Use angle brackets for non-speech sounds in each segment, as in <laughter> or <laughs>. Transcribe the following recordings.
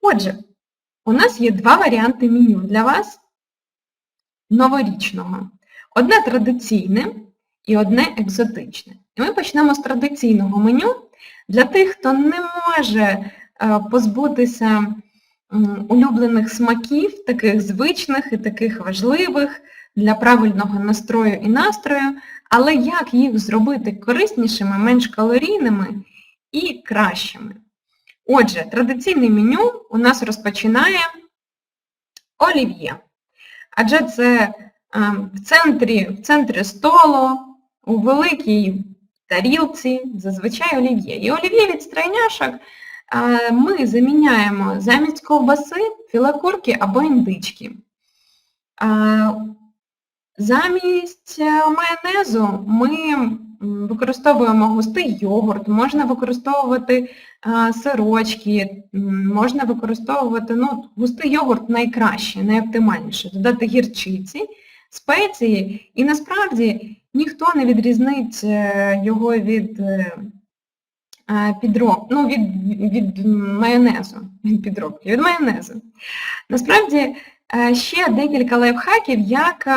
Отже, у нас є два варіанти меню для вас новорічного. Одне традиційне і одне екзотичне. І ми почнемо з традиційного меню. Для тих, хто не може е, позбутися улюблених смаків, таких звичних і таких важливих для правильного настрою і настрою, але як їх зробити кориснішими, менш калорійними і кращими. Отже, традиційне меню у нас розпочинає олів'є. Адже це е, в центрі, в центрі столу, у великій тарілці, зазвичай олів'є. І олів'є від стройняшок е, ми заміняємо замість ковбаси, філокурки або індички. Е, замість майонезу ми використовуємо густий йогурт, можна використовувати сирочки, можна використовувати, ну, густий йогурт найкраще, найоптимальніше, додати гірчиці, спеції, і насправді ніхто не відрізнить е, його від е, підроб, ну, від, від майонезу, <laughs> від підробки, від майонезу. Насправді, е, ще декілька лайфхаків, як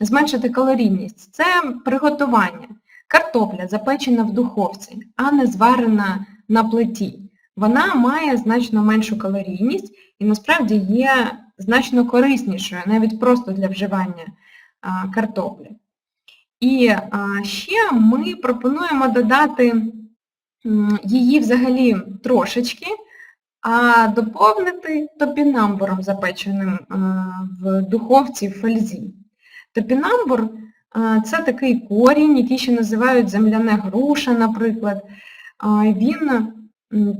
зменшити калорійність. Це приготування. Картопля запечена в духовці, а не зварена на плиті. Вона має значно меншу калорійність і насправді є значно кориснішою, навіть просто для вживання картоплі. І ще ми пропонуємо додати її взагалі трошечки, а доповнити топінамбуром запеченим в духовці в фользі. Топінамбур це такий корінь, який ще називають земляне груша, наприклад. Він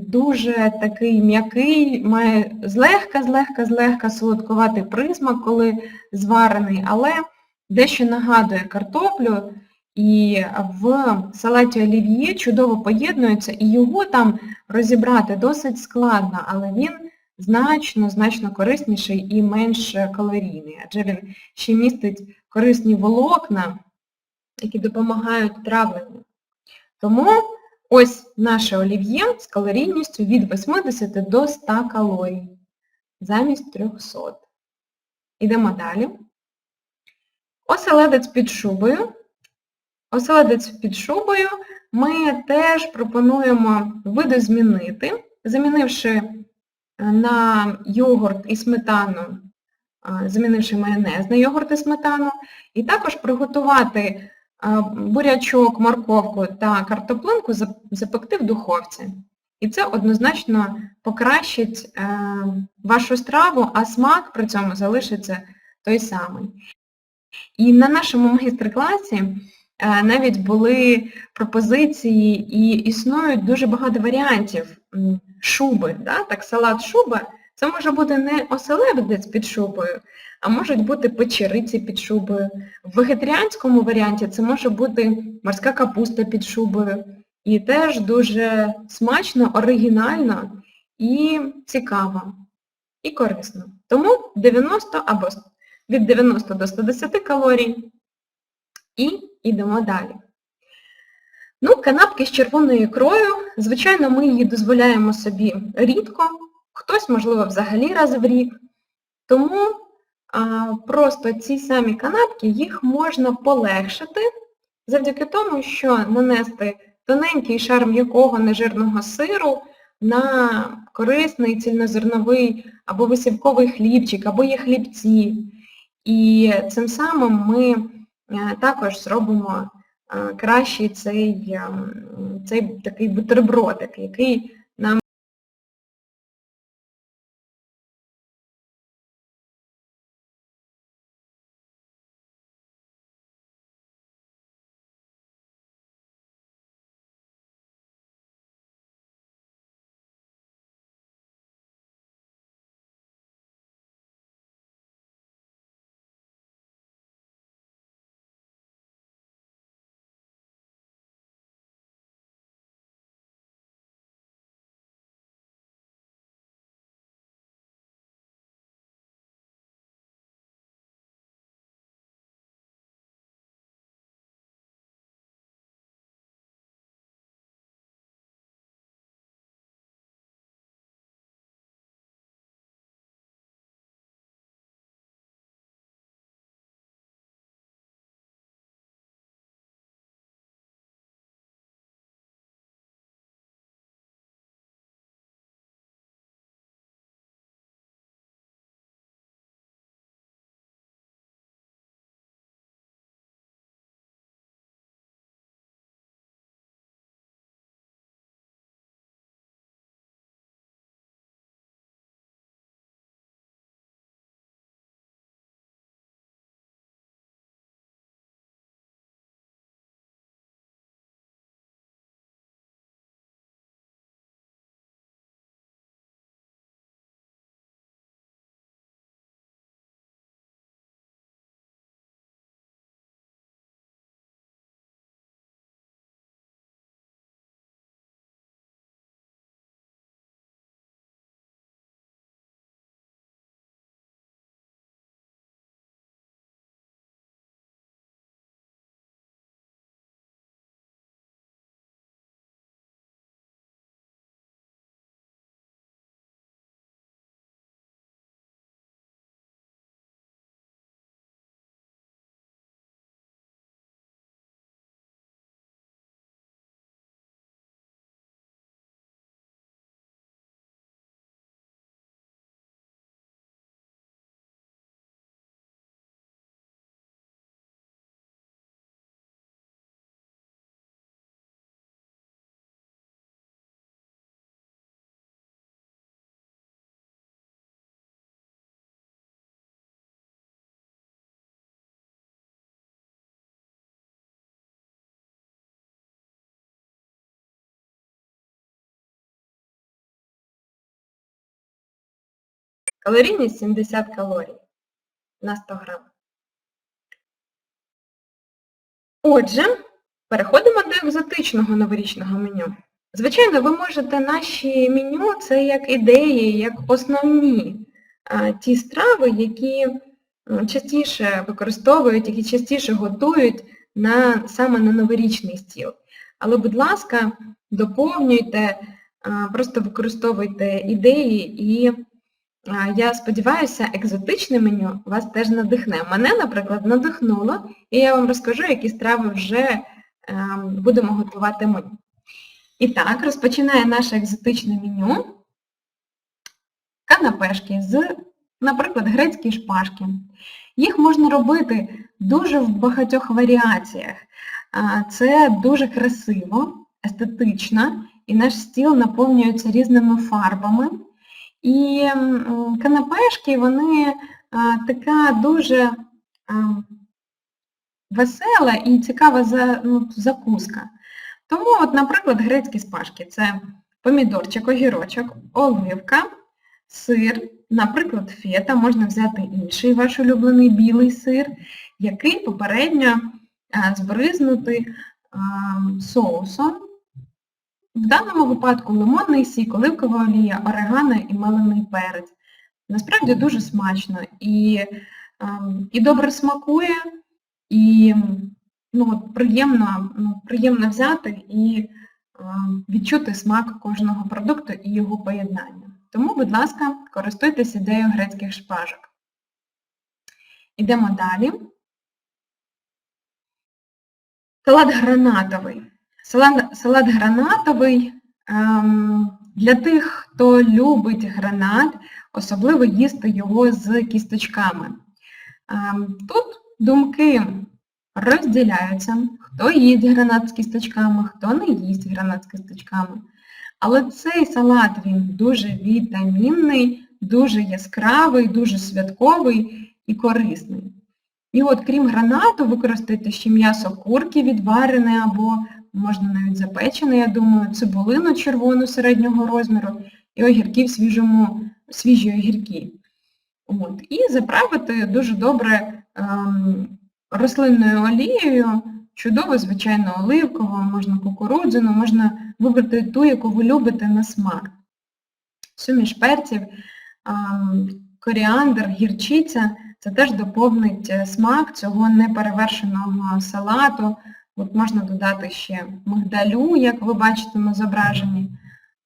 дуже такий м'який, має злегка-злегка-злегка солодкуватий присмак, коли зварений, але дещо нагадує картоплю. І в салаті олів'є чудово поєднується, і його там розібрати досить складно, але він значно-значно корисніший і менш калорійний, адже він ще містить корисні волокна, які допомагають травленню. Тому ось наше олів'є з калорійністю від 80 до 100 калорій замість 300. Ідемо далі. Оселедець під шубою. Оселедець під шубою ми теж пропонуємо видозмінити, замінивши на йогурт і сметану замінивши майонез на йогурт і сметану, і також приготувати бурячок, морковку та картоплинку запекти в духовці. І це однозначно покращить е, вашу страву, а смак при цьому залишиться той самий. І на нашому майстер-класі е, навіть були пропозиції і існують дуже багато варіантів шуби, да? так салат шуба це може бути не оселедець під шубою, а можуть бути печериці під шубою. В вегетаріанському варіанті це може бути морська капуста під шубою. І теж дуже смачно, оригінально і цікаво, і корисно. Тому 90 або від 90 до 110 калорій. І йдемо далі. Ну, канапки з червоною ікрою, звичайно, ми її дозволяємо собі рідко хтось, можливо, взагалі раз в рік. Тому а, просто ці самі канапки, їх можна полегшити завдяки тому, що нанести тоненький шар м'якого нежирного сиру на корисний цільнозерновий або висівковий хлібчик, або є хлібці. І цим самим ми е, також зробимо е, кращий цей, ем, цей такий бутербродик, який Калорійність 70 калорій на 100 грам. Отже, переходимо до екзотичного новорічного меню. Звичайно, ви можете наші меню, це як ідеї, як основні ті страви, які частіше використовують, які частіше готують на, саме на новорічний стіл. Але, будь ласка, доповнюйте, просто використовуйте ідеї і я сподіваюся, екзотичне меню вас теж надихне. Мене, наприклад, надихнуло, і я вам розкажу, які страви вже ем, будемо готувати ми. І так, розпочинає наше екзотичне меню канапешки з, наприклад, грецькі шпажки. Їх можна робити дуже в багатьох варіаціях. Це дуже красиво, естетично, і наш стіл наповнюється різними фарбами. І канапешки, вони така дуже весела і цікава ну, закуска. Тому, от, наприклад, грецькі спашки це помідорчик, огірочок, оливка, сир, наприклад, фета, можна взяти інший ваш улюблений білий сир, який попередньо а, соусом. В даному випадку лимонний сік, оливкова олія, орегано і мелений перець. Насправді дуже смачно і, ем, і добре смакує, і ну, приємно, ну, приємно взяти і ем, відчути смак кожного продукту і його поєднання. Тому, будь ласка, користуйтесь ідеєю грецьких шпажок. Ідемо далі. Салат гранатовий. Салат, салат гранатовий ем, для тих, хто любить гранат, особливо їсти його з кісточками. Ем, тут думки розділяються, хто їсть гранат з кісточками, хто не їсть гранат з кісточками. Але цей салат він дуже вітамінний, дуже яскравий, дуже святковий і корисний. І от крім гранату, використайте ще м'ясо курки відварене або можна навіть запечене, я думаю, цибулину червону середнього розміру і огірки в свіжому, свіжі огірки. От. І заправити дуже добре ем, рослинною олією, чудово, звичайно, оливкову, можна кукурудзяну, можна вибрати ту, яку ви любите на смак. Суміш перців, ем, коріандр, гірчиця, це теж доповнить е, смак цього неперевершеного салату. От можна додати ще мигдалю, як ви бачите на зображенні.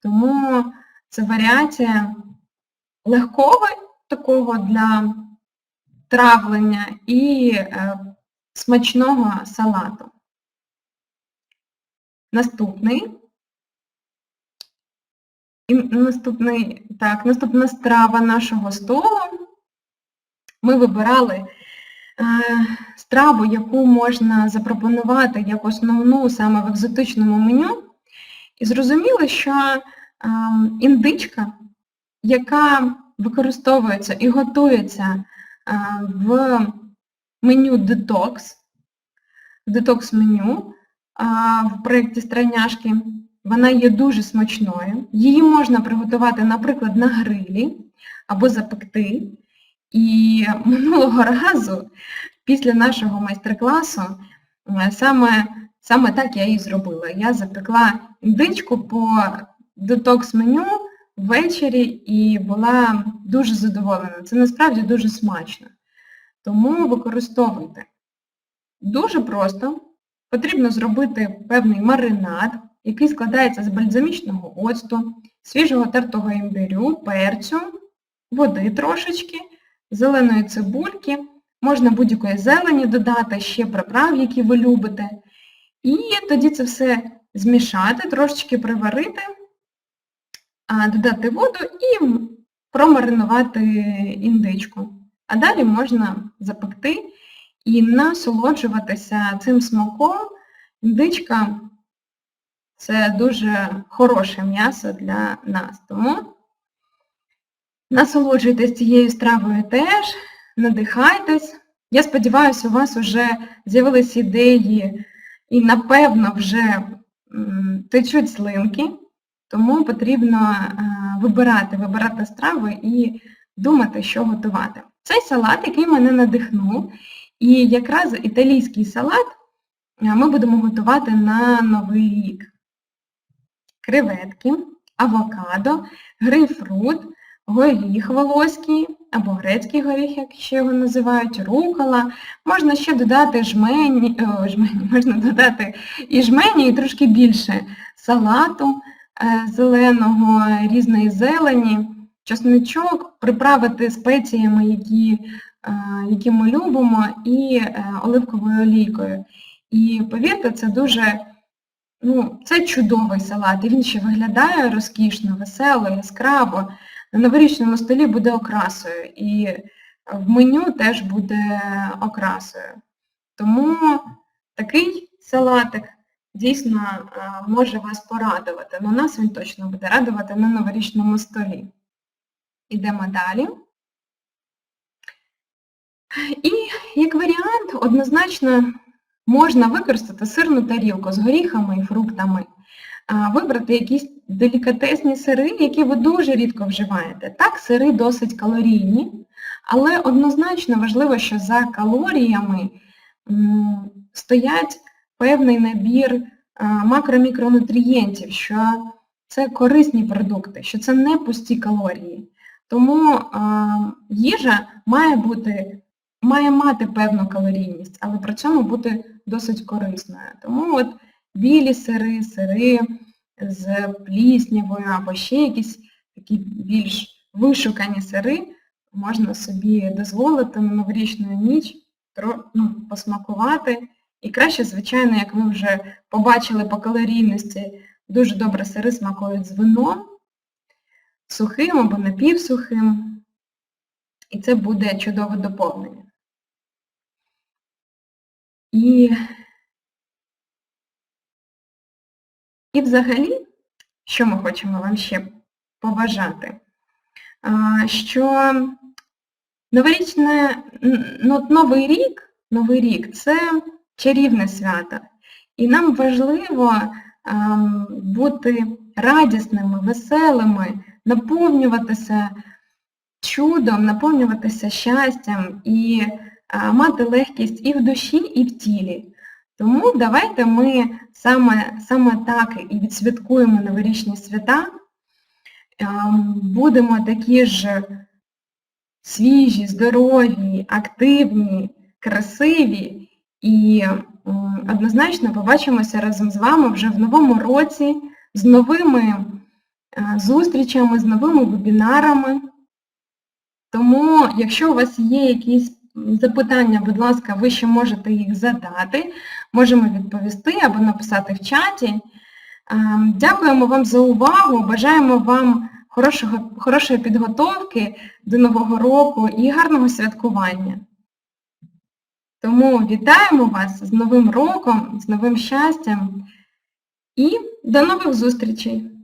Тому це варіація легкого такого для травлення і е, смачного салату. Наступний. І наступний, так, наступна страва нашого столу. Ми вибирали страву, яку можна запропонувати як основну саме в екзотичному меню. І зрозуміли, що е, індичка, яка використовується і готується е, в меню в детокс-меню в проєкті Страйняшки, вона є дуже смачною. Її можна приготувати, наприклад, на грилі або запекти. І минулого разу, після нашого майстер-класу, саме саме так я і зробила. Я запекла індичку по детокс-меню ввечері і була дуже задоволена. Це насправді дуже смачно. Тому використовуйте. Дуже просто. Потрібно зробити певний маринад, який складається з бальзамічного оцту, свіжого тертого імбирю, перцю, води трошечки, зеленої цибульки, можна будь-якої зелені додати, ще приправ, які ви любите. І тоді це все змішати, трошечки приварити, додати воду і промаринувати індичку. А далі можна запекти і насолоджуватися цим смаком. Індичка це дуже хороше м'ясо для нас. Тому насолоджуйтесь цією стравою теж, надихайтесь. Я сподіваюся, у вас вже з'явилися ідеї і, напевно, вже течуть слинки, тому потрібно вибирати, вибирати страви і думати, що готувати. Цей салат, який мене надихнув, і якраз італійський салат е, ми будемо готувати на Новий рік. Креветки, авокадо, грейпфрут, горіх волоський або грецький горіх, як ще його називають, рукола. Можна ще додати жмені, о, жмені, <laughs> можна додати і жмені, і трошки більше салату е, зеленого, різної зелені, чесничок, приправити спеціями, які, е, які ми любимо, і е, оливковою олійкою. І повірте, це дуже, ну, це чудовий салат, і він ще виглядає розкішно, весело, яскраво. На новорічному столі буде окрасою, і в меню теж буде окрасою. Тому такий салатик дійсно е, може вас порадувати. Ну, нас він точно буде радувати на новорічному столі. Ідемо далі. І як варіант, однозначно можна використати сирну тарілку з горіхами і фруктами, вибрати якісь делікатесні сири, які ви дуже рідко вживаєте. Так, сири досить калорійні, але однозначно важливо, що за калоріями стоять певний набір макро-мікронутрієнтів, що це корисні продукти, що це не пусті калорії. Тому їжа має бути, має мати певну калорійність, але при цьому бути досить корисною. Тому от білі сири, сири з пліснявою або ще якісь такі більш вишукані сири можна собі дозволити на новорічну ніч ну, посмакувати. І краще, звичайно, як ви вже побачили по калорійності, дуже добре сири смакують з вином, сухим або напівсухим. І це буде чудове доповнення. І, і взагалі, що ми хочемо вам ще побажати? Що новорічне, ну, Новий рік, Новий рік це чарівне свято. І нам важливо бути радісними, веселими, наповнюватися чудом, наповнюватися щастям і мати легкість і в душі, і в тілі. Тому давайте ми саме, саме так і відсвяткуємо новорічні свята, ем, будемо такі ж свіжі, здорові, активні, красиві і однозначно побачимося разом з вами вже в новому році з новими е, зустрічами, з новими вебінарами. Тому, якщо у вас є якісь запитання, будь ласка, ви ще можете їх задати, можемо відповісти або написати в чаті. Ем, Дякуємо вам за увагу, бажаємо вам хорошого, хорошої підготовки до Нового року і гарного святкування. Тому вітаємо вас з Новим роком, з новим щастям і до нових зустрічей!